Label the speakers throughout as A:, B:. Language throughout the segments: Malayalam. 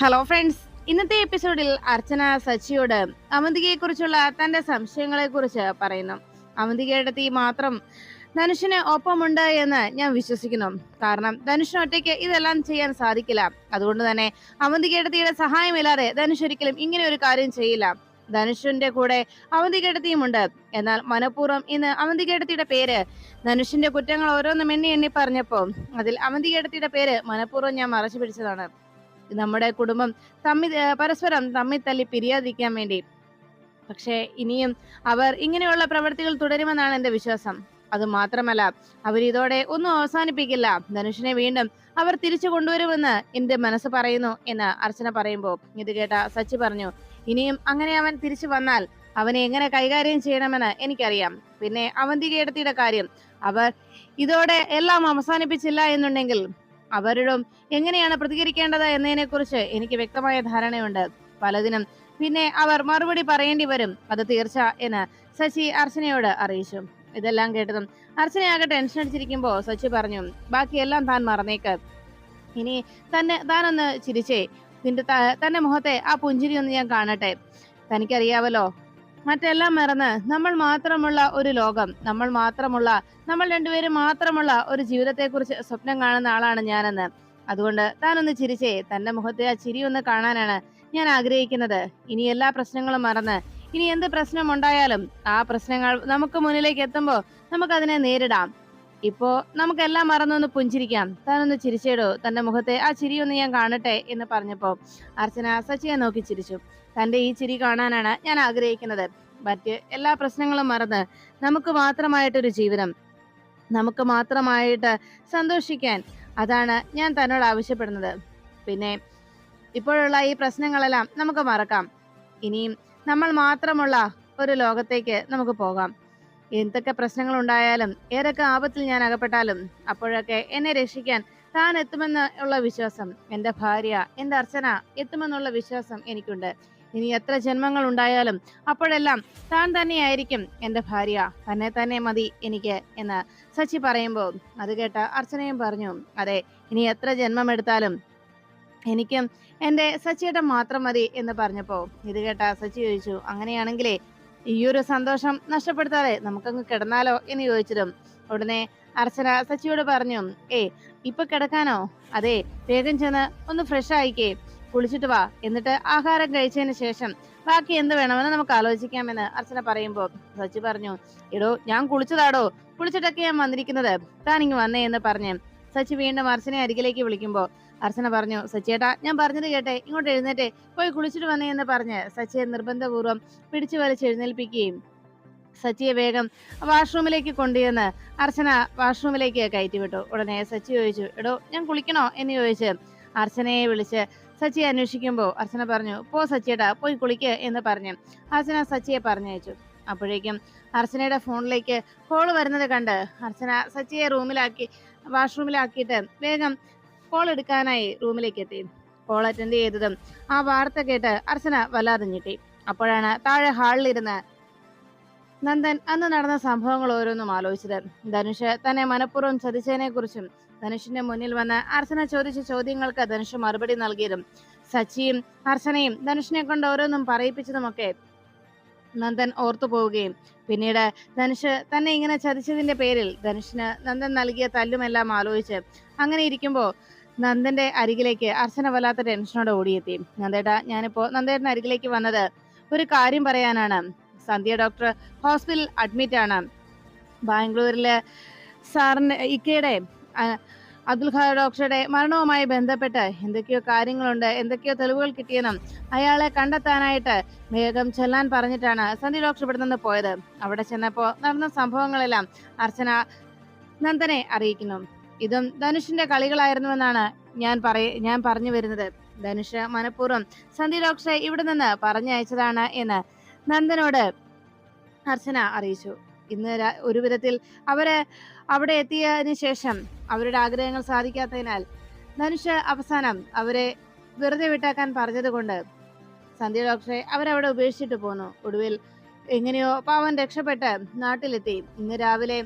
A: ഹലോ ഫ്രണ്ട്സ് ഇന്നത്തെ എപ്പിസോഡിൽ അർച്ചന സച്ചിയോട് അവന്തികയെ കുറിച്ചുള്ള തന്റെ സംശയങ്ങളെ കുറിച്ച് പറയുന്നു. അവന്തികയുടെ തീ മാത്രം ധനുഷിന് ഒപ്പമുണ്ട് എന്ന് ഞാൻ വിശ്വസിക്കുന്നു. കാരണം ധനുഷിന് ഒറ്റയ്ക്ക് ഇതെല്ലാം ചെയ്യാൻ സാധിക്കില്ല. അതുകൊണ്ട് തന്നെ അവന്തികയുടെ തീയുടെ സഹായമില്ലാതെ ധനുഷ് ഒരിക്കലും ഇങ്ങനെ ഒരു കാര്യം ചെയ്യില്ല. ധനുഷിന്റെ കൂടെ അവന്തികയുടെ തീമുണ്ട് എന്നാൽ മനഃപൂർവം ഇന്ന് അവന്തികയുടെ പേര് ധനുഷിന്റെ കുറ്റങ്ങൾ ഓരോന്നും എണ്ണി എണ്ണി പറഞ്ഞപ്പോൾ അതിൽ അവന്തികയുടെ പേര് മനഃപൂർവം ഞാൻ മറച്ചു പിടിച്ചതാണ്. നമ്മുടെ കുടുംബം തമ്മി പരസ്പരം തമ്മിൽ തല്ലി പിരിയാതിരിക്കാൻ വേണ്ടി. പക്ഷേ ഇനിയും അവർ ഇങ്ങനെയുള്ള പ്രവൃത്തികൾ തുടരുമെന്നാണ് എന്റെ വിശ്വാസം. അത് മാത്രമല്ല അവർ ഇതോടെ ഒന്നും അവസാനിപ്പിക്കില്ല. ധനുഷിനെ വീണ്ടും അവർ തിരിച്ചു കൊണ്ടുവരുമെന്ന് എന്റെ മനസ്സ് പറയുന്നു എന്ന് അർച്ചന പറയുമ്പോൾ ഇത് കേട്ട സച്ചി പറഞ്ഞു ഇനിയും അങ്ങനെ അവൻ തിരിച്ചു വന്നാൽ അവനെ എങ്ങനെ കൈകാര്യം ചെയ്യണമെന്ന് എനിക്കറിയാം. പിന്നെ അവന്തികേടത്തിയുടെ കാര്യം അവർ ഇതോടെ എല്ലാം അവസാനിപ്പിച്ചില്ല എന്നുണ്ടെങ്കിൽ അവരുടെ എങ്ങനെയാണ് പ്രതികരിക്കേണ്ടത് എന്നതിനെ കുറിച്ച് എനിക്ക് വ്യക്തമായ ധാരണയുണ്ട് പലതിനും. പിന്നെ അവർ മറുപടി പറയേണ്ടി വരും അത് തീർച്ച എന്ന് ശശി അർച്ചനയോട് അറിയിച്ചു. ഇതെല്ലാം കേട്ടതും അർച്ചനയാകെ ടെൻഷൻ അടിച്ചിരിക്കുമ്പോ ശശി പറഞ്ഞു ബാക്കിയെല്ലാം താൻ മറന്നേക്ക്. ഇനി തന്നെ താനൊന്ന് ചിരിച്ചേ. നിന്റെ തന്നെ മുഖത്തെ ആ പുഞ്ചിരി ഒന്ന് ഞാൻ കാണട്ടെ. തനിക്കറിയാവല്ലോ മറ്റെല്ലാം മറന്ന് നമ്മൾ മാത്രമുള്ള ഒരു ലോകം നമ്മൾ മാത്രമുള്ള നമ്മൾ രണ്ടുപേരും മാത്രമുള്ള ഒരു ജീവിതത്തെക്കുറിച്ച് സ്വപ്നം കാണുന്ന ആളാണ് ഞാനെന്ന്. അതുകൊണ്ട് താനൊന്ന് ചിരിച്ചേ. തന്റെ മുഖത്തെ ആ ചിരി ഒന്ന് കാണാനാണ് ഞാൻ ആഗ്രഹിക്കുന്നത്. ഇനി എല്ലാ പ്രശ്നങ്ങളും മറന്ന് ഇനി എന്ത് പ്രശ്നം ഉണ്ടായാലും ആ പ്രശ്നങ്ങൾ നമുക്ക് മുന്നിലേക്ക് എത്തുമ്പോൾ നമുക്ക് അതിനെ നേരിടാം. ഇപ്പോ നമുക്കെല്ലാം മറന്നൊന്ന് പുഞ്ചിരിക്കാം. താനൊന്ന് ചിരിച്ചേടോ. തന്റെ മുഖത്തെ ആ ചിരിയൊന്ന് ഞാൻ കാണട്ടെ എന്ന് പറഞ്ഞപ്പോ അർച്ചന സച്ചിയെ നോക്കി ചിരിച്ചു. തന്റെ ഈ ചിരി കാണാനാണ് ഞാൻ ആഗ്രഹിക്കുന്നത്. മറ്റ് എല്ലാ പ്രശ്നങ്ങളും മറന്ന് നമുക്ക് മാത്രമായിട്ടൊരു ജീവിതം നമുക്ക് മാത്രമായിട്ട് സന്തോഷിക്കാൻ അതാണ് ഞാൻ തന്നോട് ആവശ്യപ്പെടുന്നത്. പിന്നെ ഇപ്പോഴുള്ള ഈ പ്രശ്നങ്ങളെല്ലാം നമുക്ക് മറക്കാം. ഇനിയും നമ്മൾ മാത്രമുള്ള ഒരു ലോകത്തേക്ക് നമുക്ക് പോകാം. എന്തൊക്കെ പ്രശ്നങ്ങൾ ഉണ്ടായാലും ഏതൊക്കെ ആപത്തിൽ ഞാൻ അകപ്പെട്ടാലും അപ്പോഴൊക്കെ എന്നെ രക്ഷിക്കാൻ താൻ എത്തുമെന്ന് ഉള്ള വിശ്വാസം എന്റെ ഭാര്യ എന്റെ അർച്ചന എത്തുമെന്നുള്ള വിശ്വാസം എനിക്കുണ്ട്. ഇനി എത്ര ജന്മങ്ങൾ ഉണ്ടായാലും അപ്പോഴെല്ലാം താൻ തന്നെയായിരിക്കും എന്റെ ഭാര്യ. തന്നെ തന്നെ മതി എനിക്ക് എന്ന് സച്ചി പറയുമ്പോൾ അത് കേട്ട അർച്ചനയും പറഞ്ഞു അതെ ഇനി എത്ര ജന്മം എടുത്താലും എനിക്കും എന്റെ സച്ചിയുടെ മാത്രം മതി എന്ന് പറഞ്ഞപ്പോൾ ഇത് കേട്ട സച്ചി ചോദിച്ചു അങ്ങനെയാണെങ്കിലേ ഈ ഒരു സന്തോഷം നഷ്ടപ്പെടുത്താതെ നമുക്കങ്ങ് കിടന്നാലോ എന്ന് ചോദിച്ചതും ഉടനെ അർച്ചന സച്ചിയോട് പറഞ്ഞു ഏ ഇപ്പൊ കിടക്കാനോ? അതെ വേഗം ചെന്ന് ഒന്ന് ഫ്രഷ് ആയിക്കേ കുളിച്ചിട്ട് വാ. എന്നിട്ട് ആഹാരം കഴിച്ചതിന് ശേഷം ബാക്കി എന്ത് വേണമെന്ന് നമുക്ക് ആലോചിക്കാമെന്ന് അർച്ചന പറയുമ്പോൾ സച്ചി പറഞ്ഞു എടോ ഞാൻ കുളിച്ചതാടോ? കുളിച്ചിട്ടൊക്കെ ഞാൻ വന്നിരിക്കുന്നത്. താൻ ഇങ്ങ് വന്നേ എന്ന് പറഞ്ഞ് സച്ചി വീണ്ടും അർച്ചനെ അരികിലേക്ക് വിളിക്കുമ്പോ അർച്ചന പറഞ്ഞു സച്ചിയേട്ടാ ഞാൻ പറഞ്ഞത് കേട്ടെ ഇങ്ങോട്ട് എഴുന്നേറ്റെ പോയി കുളിച്ചിട്ട് വന്നേ എന്ന് പറഞ്ഞ് സച്ചിയെ നിർബന്ധപൂർവം പിടിച്ചു വലിച്ച് എഴുന്നേൽപ്പിക്കുകയും സച്ചിയെ വേഗം വാഷ്റൂമിലേക്ക് കൊണ്ടുചെന്ന് അർച്ചന വാഷ്റൂമിലേക്ക് കയറ്റിവിട്ടു. ഉടനെ സച്ചി ചോദിച്ചു എടോ ഞാൻ കുളിക്കണോ? എന്ന് ചോദിച്ച് അർച്ചനയെ വിളിച്ച് സച്ചിയെ അന്വേഷിക്കുമ്പോൾ അർച്ചന പറഞ്ഞു പോ സച്ചിയേട്ടാ പോയി കുളിക്ക് എന്ന് പറഞ്ഞു അർച്ചന സച്ചിയെ പറഞ്ഞയച്ചു. അപ്പോഴേക്കും അർച്ചനയുടെ ഫോണിലേക്ക് കോൾ വരുന്നത് കണ്ട് അർച്ചന സച്ചിയെ റൂമിലാക്കി വാഷ്റൂമിലാക്കിയിട്ട് വേഗം കോൾ എടുക്കാനായി റൂമിലേക്ക് എത്തി. കോൾ അറ്റൻഡ് ചെയ്തതും ആ വാർത്ത കേട്ട് അർച്ചന വല്ലാതെ ഞെട്ടി അപ്പോഴാണ് താഴെ ഹാളിലിരുന്ന് നന്ദൻ അന്ന് നടന്ന സംഭവങ്ങൾ ഓരോന്നും ആലോചിച്ചത്. ധനുഷ് തന്നെ മനഃപൂർവം ചതിച്ചതിനെ കുറിച്ചും ധനുഷിന്റെ മുന്നിൽ വന്ന് അർച്ചന ചോദിച്ച ചോദ്യങ്ങൾക്ക് ധനുഷ് മറുപടി നൽകിയതും സച്ചിയും അർച്ചനയും ധനുഷിനെ കൊണ്ട് ഓരോന്നും പറയിപ്പിച്ചതുമൊക്കെ നന്ദൻ ഓർത്തു പോവുകയും. പിന്നീട് ധനുഷ് തന്നെ ഇങ്ങനെ ചതിച്ചതിന്റെ പേരിൽ ധനുഷിന് നന്ദൻ നൽകിയ തല്ലുമെല്ലാം ആലോചിച്ച് അങ്ങനെ ഇരിക്കുമ്പോ നന്ദന്റെ അരികിലേക്ക് അർച്ചന വല്ലാത്ത ടെൻഷനോടെ ഓടിയെത്തി. നന്ദേട്ടാ ഞാനിപ്പോ നന്ദേട്ടന്റെ അരികിലേക്ക് വന്നത് ഒരു കാര്യം പറയാനാണ്. സന്ധ്യ ഡോക്ടർ ഹോസ്പിറ്റലിൽ അഡ്മിറ്റ് ആണ്. ബാംഗ്ലൂരിലെ സാറിന് ഇക്കയുടെ അബ്ദുൽ ഖാദർ ഡോക്ടറുടെ മരണവുമായി ബന്ധപ്പെട്ട് എന്തൊക്കെയോ കാര്യങ്ങളുണ്ട് എന്തൊക്കെയോ തെളിവുകൾ കിട്ടിയെന്നും അയാളെ കണ്ടെത്താനായിട്ട് വേഗം ചെല്ലാൻ പറഞ്ഞിട്ടാണ് സന്ധ്യ ഡോക്ടർ ഇവിടെ നിന്ന് പോയത്. അവിടെ ചെന്നപ്പോൾ നടന്ന സംഭവങ്ങളെല്ലാം അർച്ചന നന്ദനെ അറിയിക്കുന്നു. ഇതും ധനുഷിന്റെ കളികളായിരുന്നുവെന്നാണ് ഞാൻ പറയ ഞാൻ പറഞ്ഞു വരുന്നത്. ധനുഷ് മനഃപൂർവം സന്ധി ഡോക്ടറെ ഇവിടെ നിന്ന് പറഞ്ഞയച്ചതാണ് എന്ന് നന്ദനോട് അർച്ചന അറിയിച്ചു. ഇന്ന് ഒരു വിധത്തിൽ അവർ അവിടെ എത്തിയതിനു ശേഷം അവരുടെ ആഗ്രഹങ്ങൾ സാധിക്കാത്തതിനാൽ ധനുഷ് അവസാനം അവരെ വെറുതെ വിട്ടാക്കാൻ പറഞ്ഞതുകൊണ്ട് സന്ധ്യ ഡോക്ടറെ അവരവിടെ ഉപേക്ഷിച്ചിട്ട് പോന്നു. ഒടുവിൽ എങ്ങനെയോ പാവൻ രക്ഷപ്പെട്ട് നാട്ടിലെത്തി. ഇന്ന് രാവിലെ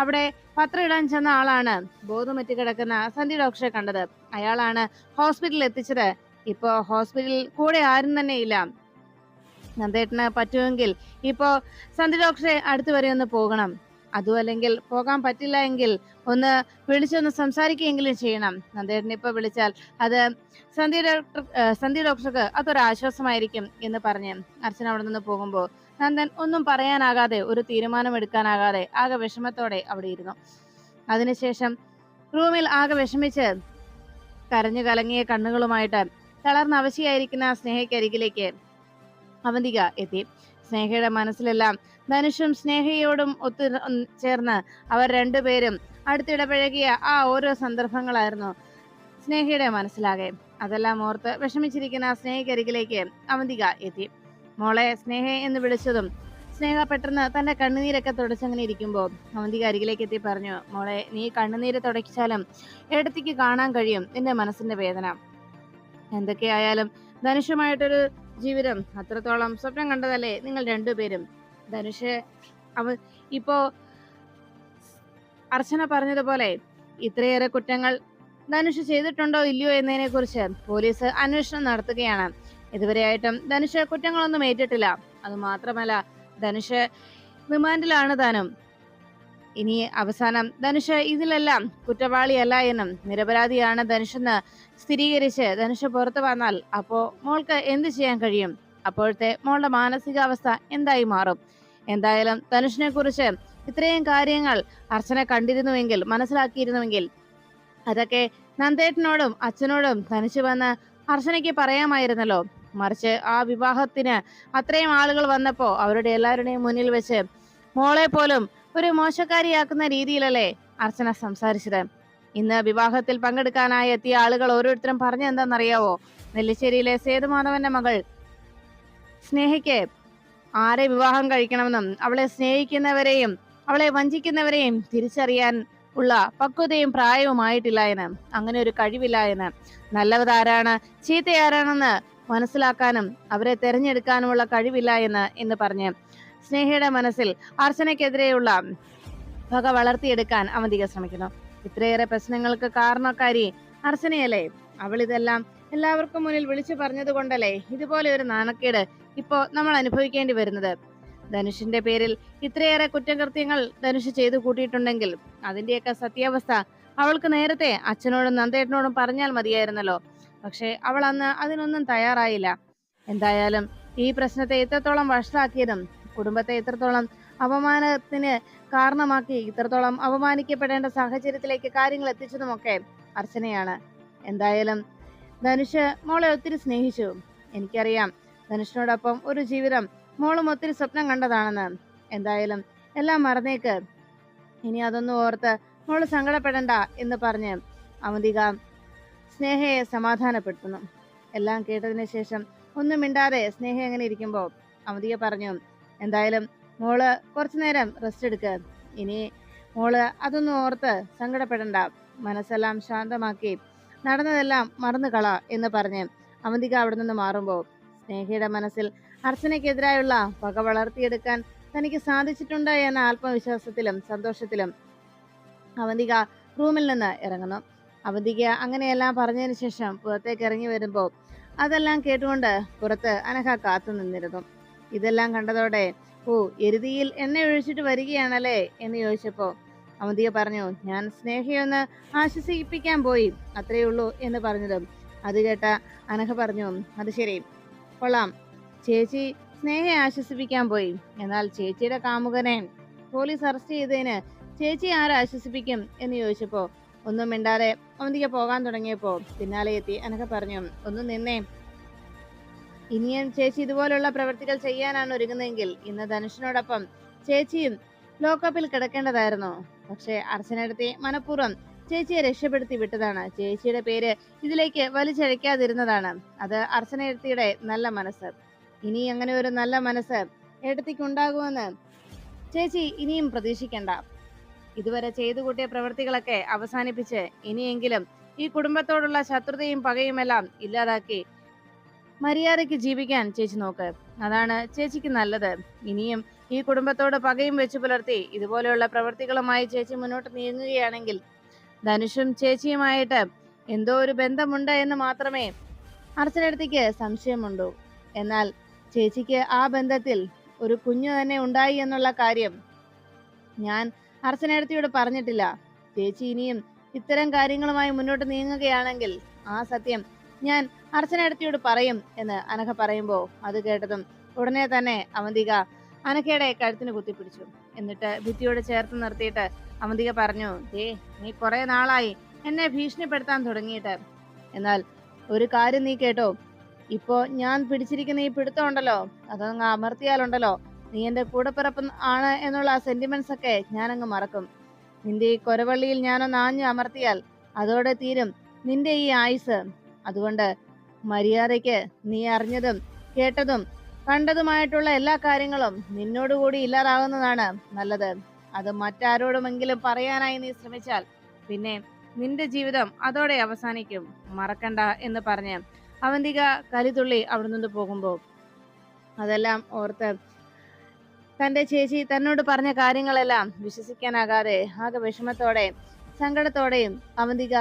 A: അവിടെ പത്രം ഇടാൻ ചെന്ന ആളാണ് ബോധമറ്റ് കിടക്കുന്ന സന്ധി ഡോക്ടറെ കണ്ടത്. അയാളാണ് ഹോസ്പിറ്റലിൽ എത്തിച്ചത്. ഇപ്പോ ഹോസ്പിറ്റലിൽ കൂടെ ആരും തന്നെ ഇല്ല. നന്ദേട്ടന് പറ്റുമെങ്കിൽ ഇപ്പോ സന്ധി ഡോക്ടറെ അടുത്ത് വരെ ഒന്ന് പോകണം. അതും അല്ലെങ്കിൽ പോകാൻ പറ്റില്ല എങ്കിൽ ഒന്ന് വിളിച്ചൊന്ന് സംസാരിക്കുകയെങ്കിലും ചെയ്യണം. നന്ദേട്ടനെ ഇപ്പൊ വിളിച്ചാൽ അത് സന്ധി ഡോക്ടർ സന്ധി ഡോക്ടർക്ക് അതൊരു ആശ്വാസമായിരിക്കും എന്ന് പറഞ്ഞ് അർച്ചന അവിടെ നിന്ന് പോകുമ്പോൾ നന്ദൻ ഒന്നും പറയാനാകാതെ ഒരു തീരുമാനം എടുക്കാനാകാതെ ആകെ വിഷമത്തോടെ അവിടെ ഇരുന്നു. അതിനുശേഷം റൂമിൽ ആകെ വിഷമിച്ച് കരഞ്ഞു കലങ്ങിയ കണ്ണുകളുമായിട്ട് തളർന്ന അവശയായിരിക്കുന്ന സ്നേഹയ്ക്കരികിലേക്ക് അവന്തിക എത്തി. സ്നേഹയുടെ മനസ്സിലെല്ലാം ധനുഷും സ്നേഹയോടും ഒത്തു ചേർന്ന് അവർ രണ്ടുപേരും അടുത്തിടപഴകിയ ആ ഓരോ സന്ദർഭങ്ങളായിരുന്നു സ്നേഹയുടെ മനസ്സിലാകെ. അതെല്ലാം ഓർത്ത് വിഷമിച്ചിരിക്കുന്ന സ്നേഹക്കരികിലേക്ക് അവന്തിക എത്തി. മോളെ സ്നേഹ എന്ന് വിളിച്ചതും സ്നേഹ പെട്ടെന്ന് തന്റെ കണ്ണുനീരൊക്കെ തുടച്ചങ്ങനെ ഇരിക്കുമ്പോൾ അവന്തിക അരികിലേക്ക് എത്തി പറഞ്ഞു മോളെ നീ കണ്ണുനീര് തുടച്ചാലും ഇടത്തേക്ക് കാണാൻ കഴിയും നിന്റെ മനസ്സിന്റെ വേദന. എന്തൊക്കെയായാലും ധനുഷുമായിട്ടൊരു ജീവിതം. അത്രത്തോളം സ്വപ്നം കണ്ടതല്ലേ നിങ്ങൾ രണ്ടുപേരും? ധനുഷ് അവ ഇപ്പോ അർച്ചന പറഞ്ഞതുപോലെ ഇത്രയേറെ കുറ്റങ്ങൾ ധനുഷ് ചെയ്തിട്ടുണ്ടോ ഇല്ലയോ എന്നതിനെ കുറിച്ച് പോലീസ് അന്വേഷണം നടത്തുകയാണ്. ഇതുവരെയായിട്ടും ധനുഷ് കുറ്റങ്ങളൊന്നും ഏറ്റിട്ടില്ല. അത് മാത്രമല്ല ധനുഷ് റിമാൻഡിലാണ് താനും. ഇനി അവസാനം ധനുഷ് ഇതിലെല്ലാം കുറ്റവാളിയല്ല എന്നും നിരപരാധിയാണ് ധനുഷെന്ന് സ്ഥിരീകരിച്ച് ധനുഷ് പുറത്തു വന്നാൽ അപ്പോ മോൾക്ക് എന്ത് ചെയ്യാൻ കഴിയും? അപ്പോഴത്തെ മോളുടെ മാനസികാവസ്ഥ എന്തായി മാറും? എന്തായാലും ധനുഷിനെ കുറിച്ച് ഇത്രയും കാര്യങ്ങൾ അർച്ചന കണ്ടിരുന്നുവെങ്കിൽ മനസ്സിലാക്കിയിരുന്നുവെങ്കിൽ അതൊക്കെ നന്ദേട്ടനോടും അച്ഛനോടും ധനുഷ് വന്ന് അർച്ചനയ്ക്ക് പറയാമായിരുന്നല്ലോ. മറിച്ച് ആ വിവാഹത്തിന് അത്രയും ആളുകൾ വന്നപ്പോ അവരുടെ എല്ലാവരുടെയും മുന്നിൽ വെച്ച് മോളെ പോലും ഒരു മോശക്കാരിയാക്കുന്ന രീതിയിലല്ലേ അർച്ചന സംസാരിച്ചത്. ഇന്ന് വിവാഹത്തിൽ പങ്കെടുക്കാനായി എത്തിയ ആളുകൾ ഓരോരുത്തരും പറഞ്ഞെന്താണെന്നറിയാവോ നെല്ലിശ്ശേരിയിലെ സേതുമാധവന്റെ മകൾ സ്നേഹയ്ക്ക് ആരെ വിവാഹം കഴിക്കണമെന്നും അവളെ സ്നേഹിക്കുന്നവരെയും അവളെ വഞ്ചിക്കുന്നവരെയും തിരിച്ചറിയാൻ ഉള്ള പക്വതയും പ്രായവുമായിട്ടില്ല എന്ന്. അങ്ങനെ ഒരു കഴിവില്ല എന്ന്. നല്ലവതാരാണ് ചീത്തയാരാണെന്ന് മനസ്സിലാക്കാനും അവരെ തെരഞ്ഞെടുക്കാനുമുള്ള കഴിവില്ല എന്ന് എന്ന് പറഞ്ഞ് സ്നേഹയുടെ മനസ്സിൽ അർച്ചനയ്ക്കെതിരെയുള്ള പക വളർത്തിയെടുക്കാൻ അവന്തിക ശ്രമിക്കുന്നു. ഇത്രയേറെ പ്രശ്നങ്ങൾക്ക് കാരണക്കാരി അർച്ചനയല്ലേ? അവൾ ഇതെല്ലാം എല്ലാവർക്കും മുന്നിൽ വിളിച്ചു പറഞ്ഞത് കൊണ്ടല്ലേ? ഇതുപോലെ ഒരു നാണക്കേട് ഇപ്പോ നമ്മൾ അനുഭവിക്കേണ്ടി വരുന്നത്. ധനുഷിന്റെ പേരിൽ ഇത്രയേറെ കുറ്റകൃത്യങ്ങൾ ധനുഷ് ചെയ്തു കൂട്ടിയിട്ടുണ്ടെങ്കിൽ അതിന്റെയൊക്കെ സത്യാവസ്ഥ അവൾക്ക് നേരത്തെ അച്ഛനോടും നന്ദേട്ടനോടും പറഞ്ഞാൽ മതിയായിരുന്നല്ലോ. പക്ഷെ അവൾ അന്ന് അതിനൊന്നും തയ്യാറായില്ല. എന്തായാലും ഈ പ്രശ്നത്തെ എത്രത്തോളം വഷളാക്കിയതും കുടുംബത്തെ എത്രത്തോളം അപമാനത്തിന് കാരണമാക്കി ഇത്രത്തോളം അപമാനിക്കപ്പെടേണ്ട സാഹചര്യത്തിലേക്ക് കാര്യങ്ങൾ എത്തിച്ചതുമൊക്കെ അർച്ചനയാണ്. എന്തായാലും ധനുഷ് മോളെ ഒത്തിരി സ്നേഹിച്ചു. എനിക്കറിയാം ധനുഷിനോടൊപ്പം ഒരു ജീവിതം മോളും ഒത്തിരി സ്വപ്നം കണ്ടതാണെന്ന്. എന്തായാലും എല്ലാം മറന്നേക്ക്. ഇനി അതൊന്നും ഓർത്ത് മോൾ സങ്കടപ്പെടണ്ട എന്ന് പറഞ്ഞ് അവന്തിക സ്നേഹയെ സമാധാനപ്പെടുത്തുന്നു. എല്ലാം കേട്ടതിന് ശേഷം ഒന്നും മിണ്ടാതെ സ്നേഹ എങ്ങനെ ഇരിക്കുമ്പോൾ അമിതിയെ പറഞ്ഞു എന്തായാലും മോൾ കുറച്ചു നേരം റെസ്റ്റ് എടുക്ക്. ഇനി മോൾ അതൊന്നും ഓർത്ത് സങ്കടപ്പെടണ്ട. മനസ്സെല്ലാം ശാന്തമാക്കി നടന്നതെല്ലാം മറന്നു കള എന്ന് പറഞ്ഞ് അവന്തിക അവിടെ നിന്ന് മാറുമ്പോൾ സ്നേഹയുടെ മനസ്സിൽ അർച്ചനയ്ക്കെതിരായുള്ള പക വളർത്തിയെടുക്കാൻ തനിക്ക് സാധിച്ചിട്ടുണ്ട് എന്ന ആത്മവിശ്വാസത്തിലും സന്തോഷത്തിലും അവന്തിക റൂമിൽ നിന്ന് ഇറങ്ങുന്നു. അവന്തിക അങ്ങനെയെല്ലാം പറഞ്ഞതിന് ശേഷം പുറത്തേക്ക് ഇറങ്ങി വരുമ്പോൾ അതെല്ലാം കേട്ടുകൊണ്ട് പുറത്ത് അനഘ കാത്തു നിന്നിരുന്നു. ഇതെല്ലാം കണ്ടതോടെ ഓ എരുതിയിൽ എണ്ണ ഒഴിച്ചിട്ട് വരികയാണല്ലേ? എന്ന് ചോദിച്ചപ്പോൾ അവന്തിക പറഞ്ഞു ഞാൻ സ്നേഹയൊന്ന് ആശ്വസിപ്പിക്കാൻ പോയി അത്രയേ ഉള്ളൂ എന്ന് പറഞ്ഞതും. അത് കേട്ട അനഹ പറഞ്ഞു അത് ശരി കൊള്ളാം. ചേച്ചി സ്നേഹയെ ആശ്വസിപ്പിക്കാൻ പോയി. എന്നാൽ ചേച്ചിയുടെ കാമുകനെ പോലീസ് അറസ്റ്റ് ചെയ്തതിന് ചേച്ചി ആരാശ്വസിപ്പിക്കും എന്ന് ചോദിച്ചപ്പോ ഒന്നും മിണ്ടാതെ അവന്തിക്ക് പോകാൻ തുടങ്ങിയപ്പോ പിന്നാലെ എത്തി. അനഘ പറഞ്ഞു ഒന്ന് നിന്നേ. ഇനിയും ചേച്ചി ഇതുപോലുള്ള പ്രവൃത്തികൾ ചെയ്യാനാണ് ഒരുങ്ങുന്നതെങ്കിൽ ഇന്ന് ധനുഷിനോടൊപ്പം ചേച്ചിയും ലോക്കപ്പിൽ കിടക്കേണ്ടതായിരുന്നു. പക്ഷെ അർച്ചനടുത്തി മനഃപൂർവം ചേച്ചിയെ രക്ഷപ്പെടുത്തി വിട്ടതാണ്. ചേച്ചിയുടെ പേര് ഇതിലേക്ക് വലിച്ചഴക്കാതിരുന്നതാണ്. അത് അർച്ചനയെടുത്തിയുടെ നല്ല മനസ്സ്. ഇനി അങ്ങനെ ഒരു നല്ല മനസ്സ് എടുത്തിക്കുണ്ടാകുമെന്ന് ചേച്ചി ഇനിയും പ്രതീക്ഷിക്കണ്ട. ഇതുവരെ ചെയ്തു കൂട്ടിയ പ്രവൃത്തികളൊക്കെ അവസാനിപ്പിച്ച് ഇനിയെങ്കിലും ഈ കുടുംബത്തോടുള്ള ശത്രുതയും പകയുമെല്ലാം ഇല്ലാതാക്കി മര്യാദയ്ക്ക് ജീവിക്കാൻ ചേച്ചി നോക്ക്. അതാണ് ചേച്ചിക്ക് നല്ലത്. ഇനിയും ഈ കുടുംബത്തോട് പകയും വെച്ച് പുലർത്തി ഇതുപോലെയുള്ള പ്രവൃത്തികളുമായി ചേച്ചി മുന്നോട്ട് നീങ്ങുകയാണെങ്കിൽ ധനുഷും ചേച്ചിയുമായിട്ട് എന്തോ ഒരു ബന്ധമുണ്ട് എന്ന് മാത്രമേ അർച്ചനടുത്തേക്ക് സംശയമുണ്ടോ. എന്നാൽ ചേച്ചിക്ക് ആ ബന്ധത്തിൽ ഒരു കുഞ്ഞു തന്നെ ഉണ്ടായി എന്നുള്ള കാര്യം ഞാൻ അർച്ചനടുത്തിയോട് പറഞ്ഞിട്ടില്ല. ചേച്ചി ഇനിയും ഇത്തരം കാര്യങ്ങളുമായി മുന്നോട്ട് നീങ്ങുകയാണെങ്കിൽ ആ സത്യം ഞാൻ അർച്ചനേടത്തിയോട് പറയും എന്ന് അനഘ പറയുമ്പോൾ അത് കേട്ടതും ഉടനെ തന്നെ അവന്തിക അനഘയുടെ കഴുത്തിന് കുത്തിപ്പിടിച്ചു. എന്നിട്ട് ഭിത്തിയോട് ചേർത്ത് നിർത്തിയിട്ട് അവന്തിക പറഞ്ഞു ദേ നീ കുറെ നാളായി എന്നെ ഭീഷണിപ്പെടുത്താൻ തുടങ്ങിയിട്ട്. എന്നാൽ ഒരു കാര്യം നീ കേട്ടോ ഇപ്പോ ഞാൻ പിടിച്ചിരിക്കുന്ന ഈ പിടുത്തം ഉണ്ടല്ലോ അതങ്ങ് അമർത്തിയാലുണ്ടല്ലോ നീ എന്റെ കൂടപ്പിറപ്പ് ആണ് എന്നുള്ള ആ സെന്റിമെന്റ്സ് ഒക്കെ ഞാനങ്ങ് മറക്കും. നിന്റെ ഈ കൊരവള്ളിയിൽ ഞാനൊന്ന് ആഞ്ഞു അമർത്തിയാൽ അതോടെ തീരും നിന്റെ ഈ ആയുസ് അതുകൊണ്ട് മര്യാദയ്ക്ക് നീ അറിഞ്ഞതും കേട്ടതും കണ്ടതുമായിട്ടുള്ള എല്ലാ കാര്യങ്ങളും നിന്നോടുകൂടി ഇല്ലാതാകുന്നതാണ് നല്ലത്. അത് മറ്റാരോടുമെങ്കിലും പറയാനായി നീ ശ്രമിച്ചാൽ പിന്നെ നിന്റെ ജീവിതം അതോടെ അവസാനിക്കും. മറക്കണ്ട എന്ന് പറഞ്ഞ് അവന്തിക കലിതുള്ളി അവിടെ നിന്ന് പോകുമ്പോൾ അതെല്ലാം ഓർത്ത് തന്റെ ചേച്ചി തന്നോട് പറഞ്ഞ കാര്യങ്ങളെല്ലാം വിശ്വസിക്കാനാകാതെ ആകെ വിഷമത്തോടെ സങ്കടത്തോടെയും അവന്തിക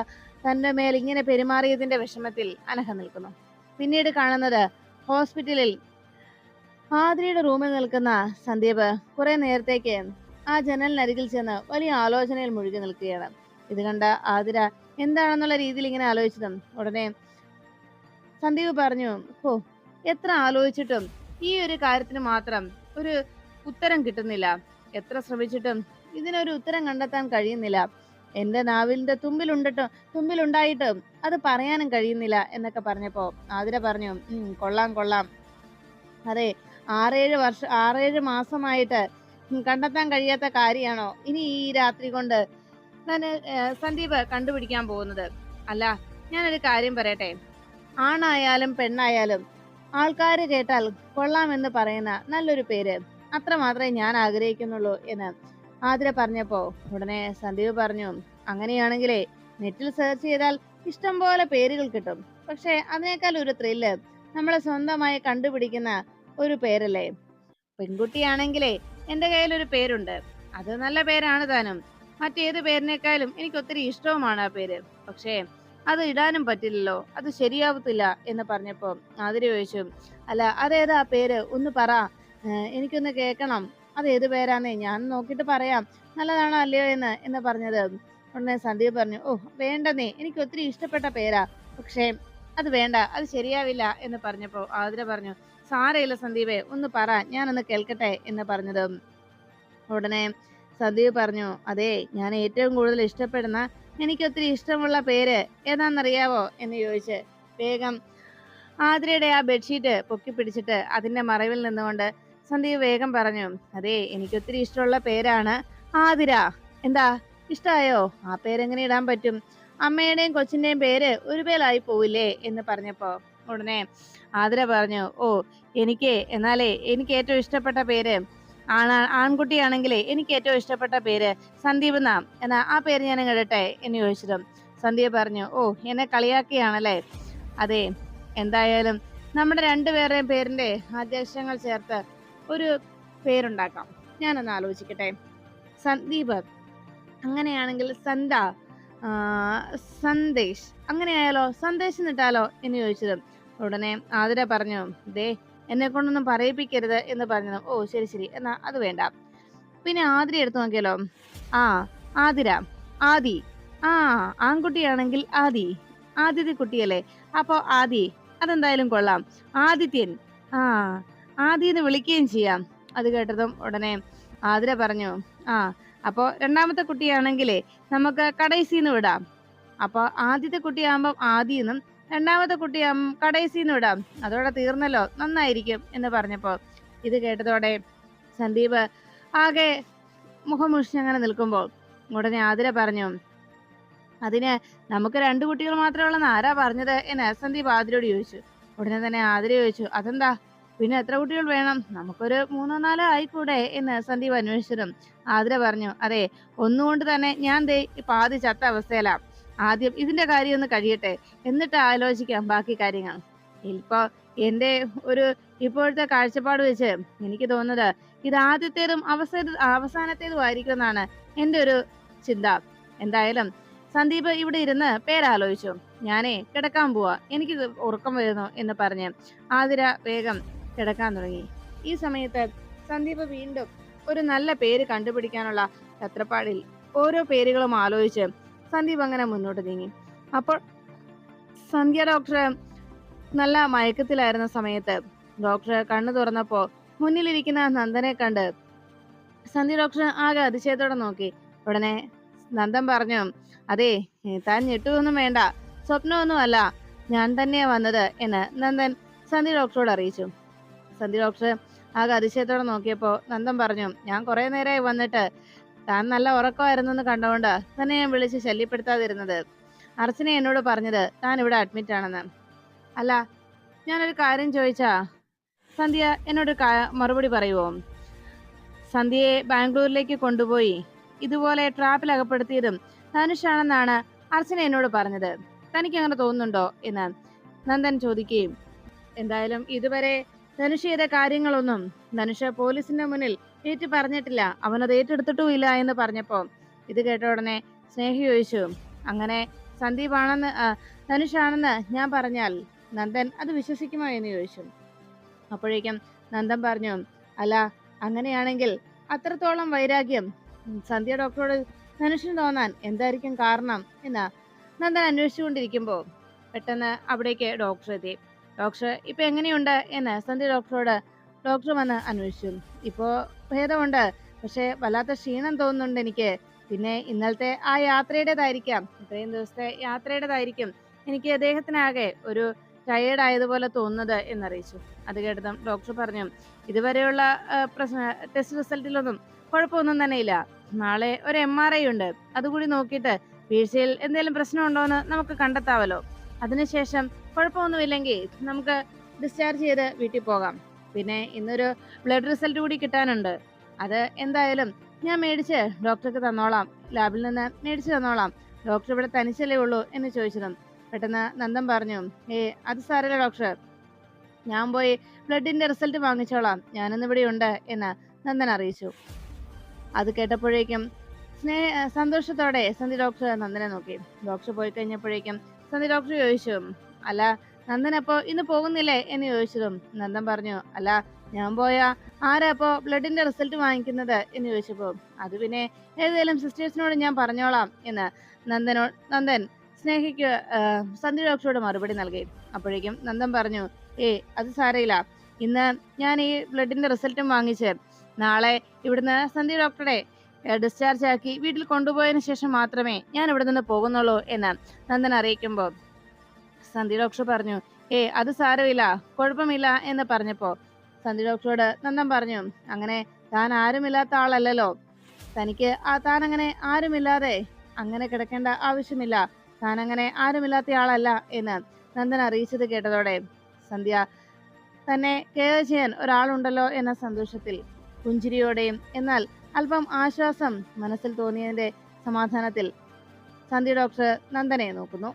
A: തന്റെ മേൽ ഇങ്ങനെ പെരുമാറിയതിന്റെ വിഷമത്തിൽ അനഹ നിൽക്കുന്നു. പിന്നീട് കാണുന്നത് ഹോസ്പിറ്റലിൽ ആതിരയുടെ റൂമിൽ നിൽക്കുന്ന സന്ദീപ് കുറെ നേരത്തേക്ക് ആ ജനലിനരികിൽ ചെന്ന് വലിയ ആലോചനയിൽ മുഴുകി നിൽക്കുകയാണ്. ഇത് കണ്ട ആതിര എന്താണെന്നുള്ള രീതിയിൽ ഇങ്ങനെ ആലോചിച്ചതും ഉടനെ സന്ദീപ് പറഞ്ഞു ഓ എത്ര ആലോചിച്ചിട്ടും ഈ ഒരു കാര്യത്തിന് മാത്രം ഒരു ഉത്തരം കിട്ടുന്നില്ല. എത്ര ശ്രമിച്ചിട്ടും ഇതിനൊരു ഉത്തരം കണ്ടെത്താൻ കഴിയുന്നില്ല. എന്റെ നാവിലിന്റെ തുമ്പിലുണ്ടിട്ട് തുമ്പിലുണ്ടായിട്ടും അത് പറയാനും കഴിയുന്നില്ല എന്നൊക്കെ പറഞ്ഞപ്പോ ആതിര പറഞ്ഞു കൊള്ളാം കൊള്ളാം. അതെ ആറേഴ് വർഷം ആറേഴ് മാസമായിട്ട് കണ്ടെത്താൻ കഴിയാത്ത കാര്യമാണോ ഇനി ഈ രാത്രി കൊണ്ട് ഞാൻ സന്ദീപ് കണ്ടുപിടിക്കാൻ പോകുന്നത്? അല്ല ഞാനൊരു കാര്യം പറയട്ടെ. ആണായാലും പെണ്ണായാലും ആൾക്കാര് കേട്ടാൽ കൊള്ളാമെന്ന് പറയുന്ന നല്ലൊരു പേര്. അത്ര മാത്രമേ ഞാൻ ആഗ്രഹിക്കുന്നുള്ളൂ എന്ന് ആതിര പറഞ്ഞപ്പോ ഉടനെ സന്ദീപ് പറഞ്ഞു അങ്ങനെയാണെങ്കിലേ നെറ്റിൽ സെർച്ച് ചെയ്താൽ ഇഷ്ടം പോലെ പേരുകൾ കിട്ടും. പക്ഷേ അതിനേക്കാൾ ഒരു ത്രില്ല് നമ്മളെ സ്വന്തമായി കണ്ടുപിടിക്കുന്ന ഒരു പേരല്ലേ? പെൺകുട്ടിയാണെങ്കിലേ എന്റെ കയ്യിൽ ഒരു പേരുണ്ട്. അത് നല്ല പേരാണ് താനും. മറ്റേത് പേരിനേക്കാളും എനിക്ക് ഒത്തിരി ഇഷ്ടവുമാണ് ആ പേര്. പക്ഷേ അത് ഇടാനും പറ്റില്ലല്ലോ. അത് ശരിയാവത്തില്ല എന്ന് പറഞ്ഞപ്പോൾ ആതിര ചോദിച്ചു അല്ല അതേതാ പേര്? ഒന്ന് പറ. എനിക്കൊന്ന് കേൾക്കണം. അത് ഏത് പേരാന്നേ? ഞാൻ നോക്കിയിട്ട് പറയാം. നല്ലതാണോ അല്ലയോ എന്ന് എന്ന് പറഞ്ഞത്. ഉടനെ സന്ദീപ് പറഞ്ഞു ഓ വേണ്ടെന്നേ. എനിക്ക് ഒത്തിരി ഇഷ്ടപ്പെട്ട പേരാ. പക്ഷേ അത് വേണ്ട. അത് ശരിയാവില്ല എന്ന് പറഞ്ഞപ്പോൾ ആതിര പറഞ്ഞു സാരയില്ല സന്ദീപേ. ഒന്ന് പറ. ഞാനൊന്ന് കേൾക്കട്ടെ എന്ന് പറഞ്ഞത്. ഉടനെ സന്ദീപ് പറഞ്ഞു അതെ ഞാൻ ഏറ്റവും കൂടുതൽ ഇഷ്ടപ്പെടുന്ന എനിക്കൊത്തിരി ഇഷ്ടമുള്ള പേര് ഏതാണെന്നറിയാവോ? എന്ന് ചോദിച്ച് വേഗം ആതിരയുടെ ആ ബെഡ്ഷീറ്റ് പൊക്കി പിടിച്ചിട്ട് അതിന്റെ മറവിൽ നിന്നുകൊണ്ട് സന്ദീപ് വേഗം പറഞ്ഞു അതെ എനിക്ക് ഒത്തിരി ഇഷ്ടമുള്ള പേരാണ് ആതിര. എന്താ ഇഷ്ടായോ? ആ പേരെങ്ങനെ ഇടാൻ പറ്റും? അമ്മയുടെയും കൊച്ചിന്റെയും പേര് ഒരു പേരായി പോവില്ലേ? എന്ന് പറഞ്ഞപ്പോ ഉടനെ ആതിര പറഞ്ഞു ഓ എനിക്ക് എന്നാലേ എനിക്ക് ഏറ്റവും ഇഷ്ടപ്പെട്ട പേര് ആണ ആൺകുട്ടിയാണെങ്കിലേ എനിക്ക് ഏറ്റവും ഇഷ്ടപ്പെട്ട പേര് സന്ദീപ് എന്നാ. എന്നാ ആ പേര് ഞാൻ ഇടട്ടെ? എന്ന് ചോദിച്ചതും സന്ധ്യ പറഞ്ഞു ഓ എന്നെ കളിയാക്കിയാണല്ലേ? അതെ എന്തായാലും നമ്മുടെ രണ്ടുപേരുടെയും പേരിന്റെ ആദ്യാക്ഷരങ്ങൾ ചേർത്ത് ഒരു പേരുണ്ടാക്കാം. ഞാനൊന്ന് ആലോചിക്കട്ടെ. സന്ദീപ്. അങ്ങനെയാണെങ്കിൽ സന്ത സന്ദേശ്. അങ്ങനെയായാലോ? സന്ദേശം എന്നിട്ടാലോ എന്ന് ചോദിച്ചത്. ഉടനെ ആതിര പറഞ്ഞു ദേ എന്നെ കൊണ്ടൊന്നും പറയിപ്പിക്കരുത് എന്ന് പറഞ്ഞു ഓ ശരി ശരി. എന്നാ അത് വേണ്ട. പിന്നെ ആതിര എടുത്തു നോക്കിയാലോ? ആ ആതിര. ആദി. ആ ആൺകുട്ടിയാണെങ്കിൽ ആദി. ആദിത്യ കുട്ടിയല്ലേ അപ്പോ ആദി അതെന്തായാലും കൊള്ളാം. ആദിത്യൻ. ആ ആദി എന്ന് വിളിക്കുകയും ചെയ്യാം. അത് കേട്ടതും ഉടനെ ആതിര പറഞ്ഞു ആ അപ്പോ രണ്ടാമത്തെ കുട്ടിയാണെങ്കിലേ നമുക്ക് കടൈസിന്ന് വിടാം. അപ്പൊ ആദ്യത്തെ കുട്ടിയാകുമ്പം നിന്നും രണ്ടാമത്തെ കുട്ടിയാകുമ്പം കടൈസിന്ന് വിടാം. അതോടെ തീർന്നല്ലോ നന്നായിരിക്കും എന്ന് പറഞ്ഞപ്പോൾ ഇത് കേട്ടതോടെ സന്ദീപ് ആകെ മുഖമുഷിഞ്ഞങ്ങനെ നിൽക്കുമ്പോൾ ഉടനെ ആതിര പറഞ്ഞു അതിന് നമുക്ക് രണ്ട് കുട്ടികൾ മാത്രമേ ഉള്ളെന്ന് ആരാ പറഞ്ഞത്? എന്ന് സന്ദീപ് ആതിരയോട് ചോദിച്ചു. ഉടനെ തന്നെ ആതിര ചോദിച്ചു അതെന്താ? പിന്നെ എത്ര കുട്ടികൾ വേണം? നമുക്കൊരു മൂന്നോ നാലോ ആയിക്കൂടെ എന്ന് സന്ദീപ് അന്വേഷിച്ചതും ആതിര പറഞ്ഞു അതെ ഒന്നുകൊണ്ട് തന്നെ ഞാൻ ദേ പാതി ചത്ത അവസ്ഥയിലാ. ആദ്യം ഇതിന്റെ കാര്യം ഒന്ന് കഴിയട്ടെ. എന്നിട്ട് ആലോചിക്കാം ബാക്കി കാര്യങ്ങൾ. ഇപ്പൊ എന്റെ ഒരു ഇപ്പോഴത്തെ കാഴ്ചപ്പാട് വെച്ച് എനിക്ക് തോന്നുന്നത് ഇത് ആദ്യത്തേതും അവസ അവസാനത്തേതും ആയിരിക്കും എന്നാണ് എന്റെ ഒരു ചിന്ത. എന്തായാലും സന്ദീപ് ഇവിടെ ഇരുന്ന് പേരാലോചിച്ചു. ഞാനേ കിടക്കാൻ പോവാ. എനിക്ക് ഉറക്കം വരുന്നു എന്ന് പറഞ്ഞ് ആതിര വേഗം കിടക്കാൻ തുടങ്ങി. ഈ സമയത്ത് സന്ദീപ് വീണ്ടും ഒരു നല്ല പേര് കണ്ടുപിടിക്കാനുള്ള ഛത്രപ്പാടിൽ ഓരോ പേരുകളും ആലോചിച്ച് സന്ദീപ് അങ്ങനെ മുന്നോട്ട് നീങ്ങി. അപ്പോൾ സന്ധ്യ ഡോക്ടർ നല്ല മയക്കത്തിലായിരുന്ന സമയത്ത് ഡോക്ടർ കണ്ണു തുറന്നപ്പോ മുന്നിലിരിക്കുന്ന നന്ദനെ കണ്ട് സന്ധ്യ ഡോക്ടർ ആകെ അതിശയത്തോടെ നോക്കി. ഉടനെ നന്ദൻ പറഞ്ഞു അതെ താൻ ഞെട്ടുമൊന്നും വേണ്ട. സ്വപ്നമൊന്നും അല്ല ഞാൻ തന്നെയാ വന്നത് എന്ന് നന്ദൻ സന്ധ്യ ഡോക്ടറോട് അറിയിച്ചു. സന്ധ്യ ഡോക്ടർ ആകെ അതിശയത്തോടെ നോക്കിയപ്പോൾ നന്ദൻ പറഞ്ഞു ഞാൻ കുറേ നേരമായി വന്നിട്ട് താൻ നല്ല ഉറക്കമായിരുന്നെന്ന് കണ്ടുകൊണ്ട് തന്നെ ഞാൻ വിളിച്ച് ശല്യപ്പെടുത്താതിരുന്നത്. അർച്ചന എന്നോട് പറഞ്ഞത് താൻ ഇവിടെ അഡ്മിറ്റ് ആണെന്ന്. അല്ല ഞാനൊരു കാര്യം ചോദിച്ചാ സന്ധ്യ എന്നോട് മറുപടി പറയുമോ സന്ധ്യയെ ബാംഗ്ലൂരിലേക്ക് കൊണ്ടുപോയി ഇതുപോലെ ട്രാപ്പിൽ അകപ്പെടുത്തിയതും ധനുഷാണെന്നാണ് അർച്ചന എന്നോട് പറഞ്ഞത്. തനിക്ക് അങ്ങനെ തോന്നുന്നുണ്ടോ എന്ന് നന്ദൻ ചോദിക്കുകയും എന്തായാലും ഇതുവരെ ധനുഷ് ചെയ്ത കാര്യങ്ങളൊന്നും ധനുഷ് പോലീസിന്റെ മുന്നിൽ ഏറ്റു പറഞ്ഞിട്ടില്ല. അവനത് ഏറ്റെടുത്തിട്ടുമില്ല എന്ന് പറഞ്ഞപ്പോ ഇത് കേട്ട ഉടനെ സ്നേഹി ചോദിച്ചു അങ്ങനെ സന്ദീപാണെന്ന് ധനുഷാണെന്ന് ഞാൻ പറഞ്ഞാൽ നന്ദൻ അത് വിശ്വസിക്കുമോ എന്ന് ചോദിച്ചു. അപ്പോഴേക്കും നന്ദൻ പറഞ്ഞു അല്ല അങ്ങനെയാണെങ്കിൽ അത്രത്തോളം വൈരാഗ്യം സന്ധ്യ ഡോക്ടറോട് ധനുഷിന് തോന്നാൻ എന്തായിരിക്കും കാരണം? എന്ന് നന്ദൻ അന്വേഷിച്ചുകൊണ്ടിരിക്കുമ്പോൾ പെട്ടെന്ന് അവിടേക്ക് ഡോക്ടർ എത്തി. ഡോക്ടർ ഇപ്പൊ എങ്ങനെയുണ്ട് എന്ന് സന്ധി ഡോക്ടറോട് ഡോക്ടർ വന്ന് അന്വേഷിച്ചു. ഇപ്പോ ഭേദമുണ്ട്. പക്ഷെ വല്ലാത്ത ക്ഷീണം തോന്നുന്നുണ്ട് എനിക്ക്. പിന്നെ ഇന്നലത്തെ ആ യാത്രയുടേതായിരിക്കാം. ഇത്രയും ദിവസത്തെ യാത്രയുടേതായിരിക്കും. എനിക്ക് അദ്ദേഹത്തിനാകെ ഒരു ടയേർഡ് ആയതുപോലെ തോന്നുന്നത് എന്നറിയിച്ചു. അത് കേട്ടതും ഡോക്ടർ പറഞ്ഞു ഇതുവരെയുള്ള പ്രശ്ന ടെസ്റ്റ് റിസൾട്ടിലൊന്നും കുഴപ്പമൊന്നും തന്നെ ഇല്ല നാളെ ഒരു എം ആർ ഐ ഉണ്ട്. അതുകൂടി നോക്കിയിട്ട് വീഴ്ചയിൽ എന്തെങ്കിലും പ്രശ്നമുണ്ടോ എന്ന് നമുക്ക് കണ്ടെത്താവല്ലോ. അതിനുശേഷം കുഴപ്പമൊന്നുമില്ലെങ്കിൽ നമുക്ക് ഡിസ്ചാർജ് ചെയ്ത് വീട്ടിൽ പോകാം. പിന്നെ ഇന്നൊരു ബ്ലഡ് റിസൾട്ട് കൂടി കിട്ടാനുണ്ട്. അത് എന്തായാലും ഞാൻ മേടിച്ച് ഡോക്ടർക്ക് തന്നോളാം. ലാബിൽ നിന്ന് മേടിച്ച് തന്നോളാം. ഡോക്ടർ ഇവിടെ തനിച്ചല്ലേ ഉള്ളൂ എന്ന് ചോദിച്ചതും പെട്ടെന്ന് നന്ദൻ പറഞ്ഞു ഏ അത് സാരല്ല ഡോക്ടർ ഞാൻ പോയി ബ്ലഡിന്റെ റിസൾട്ട് വാങ്ങിച്ചോളാം. ഞാനൊന്നും ഇവിടെ ഉണ്ട് എന്ന് നന്ദൻ അറിയിച്ചു. അത് കേട്ടപ്പോഴേക്കും സ്നേഹ സന്തോഷത്തോടെ സന്ധി ഡോക്ടർ നന്ദനെ നോക്കി. ഡോക്ടർ പോയി കഴിഞ്ഞപ്പോഴേക്കും സന്ധി ഡോക്ടർ ചോദിച്ചു അല്ല നന്ദൻ അപ്പോ ഇന്ന് പോകുന്നില്ലേ? എന്ന് ചോദിച്ചതും നന്ദൻ പറഞ്ഞു അല്ല ഞാൻ പോയാ ആരാ അപ്പോ ബ്ലഡിന്റെ റിസൾട്ട് വാങ്ങിക്കുന്നത്? എന്ന് ചോദിച്ചപ്പോ അത് പിന്നെ ഏതെങ്കിലും സിസ്റ്റേഴ്സിനോട് ഞാൻ പറഞ്ഞോളാം എന്ന് നന്ദനോ നന്ദൻ സ്നേഹിക്ക് സന്ധ്യ സന്ധി ഡോക്ടറോട് മറുപടി നൽകി. അപ്പോഴേക്കും നന്ദൻ പറഞ്ഞു ഏ അത് സാരയില്ല ഇന്ന് ഞാൻ ഈ ബ്ലഡിന്റെ റിസൾട്ടും വാങ്ങിച്ച് നാളെ ഇവിടുന്ന് സന്ധി ഡോക്ടറെ ഡിസ്ചാർജ് ആക്കി വീട്ടിൽ കൊണ്ടുപോയതിനു ശേഷം മാത്രമേ ഞാൻ ഇവിടെ നിന്ന് പോകുന്നുള്ളൂ എന്ന് നന്ദൻ അറിയിക്കുമ്പോൾ സന്ധി ഡോക്ടർ പറഞ്ഞു ഏ അത് സാരമില്ല കുഴപ്പമില്ല എന്ന് പറഞ്ഞപ്പോ സന്ധി ഡോക്ടറോട് നന്ദൻ പറഞ്ഞു അങ്ങനെ താൻ ആരുമില്ലാത്ത ആളല്ലല്ലോ. തനിക്ക് ആ താൻ അങ്ങനെ ആരുമില്ലാതെ അങ്ങനെ കിടക്കേണ്ട ആവശ്യമില്ല. താൻ അങ്ങനെ ആരുമില്ലാത്ത ആളല്ല എന്ന് നന്ദൻ അറിയിച്ചത് കേട്ടതോടെ സന്ധ്യ തന്നെ കെയർ ചെയ്യാൻ ഒരാളുണ്ടല്ലോ എന്ന സന്തോഷത്തിൽ പുഞ്ചിരിയോടെയും എന്നാൽ അല്പം ആശ്വാസം മനസ്സിൽ തോന്നിയതിന്റെ സമാധാനത്തിൽ സന്ധ്യ ഡോക്ടർ നന്ദനെ നോക്കുന്നു.